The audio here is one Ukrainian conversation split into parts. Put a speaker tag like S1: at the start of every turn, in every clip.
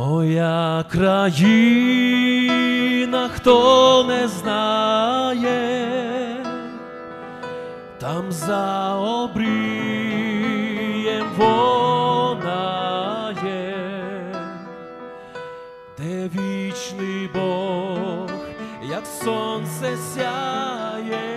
S1: Моя країна, хто не знає, там за обрієм вона є, де вічний Бог, як сонце сяє,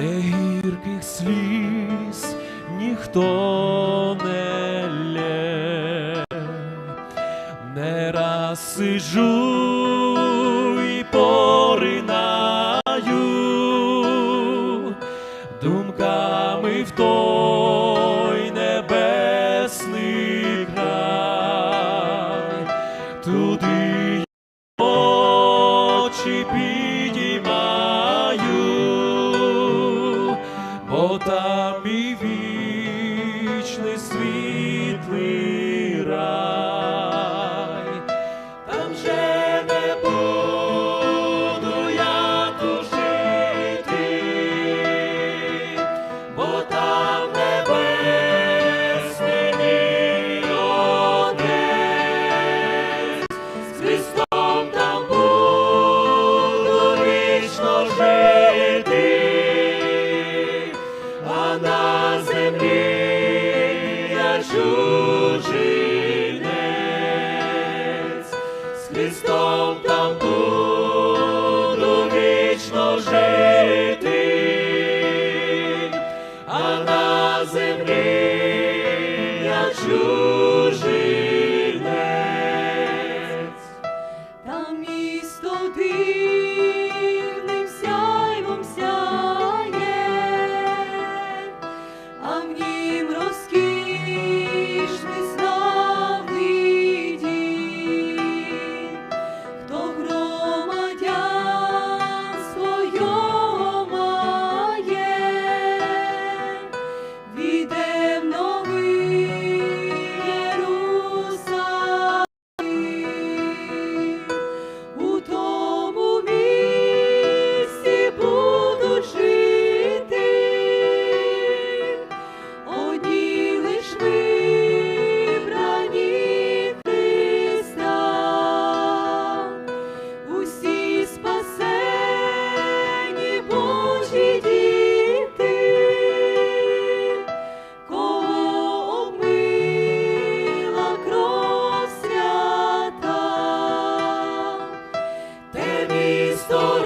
S1: де гірких сліз ніхто не лє, не раз сижу і поринаю думками в той небесний край, туди очі підіймаю, чужинець. З Христом там буду жити, а на землі я чужинець.
S2: Місто дивним місто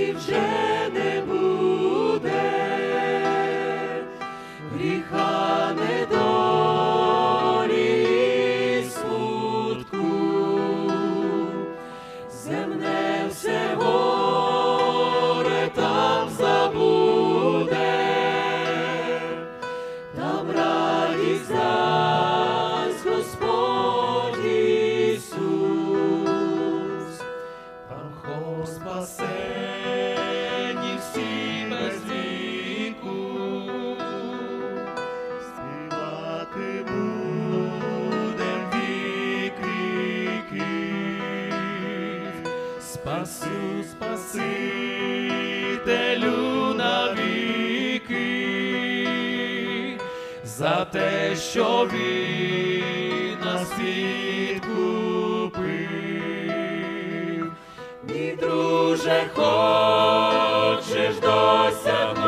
S2: серці вже не буде гріха недолі і смутку, земне все спасу Спасителю навіки, за те, що він нас відкупив. Мій друже, хочеш досягнути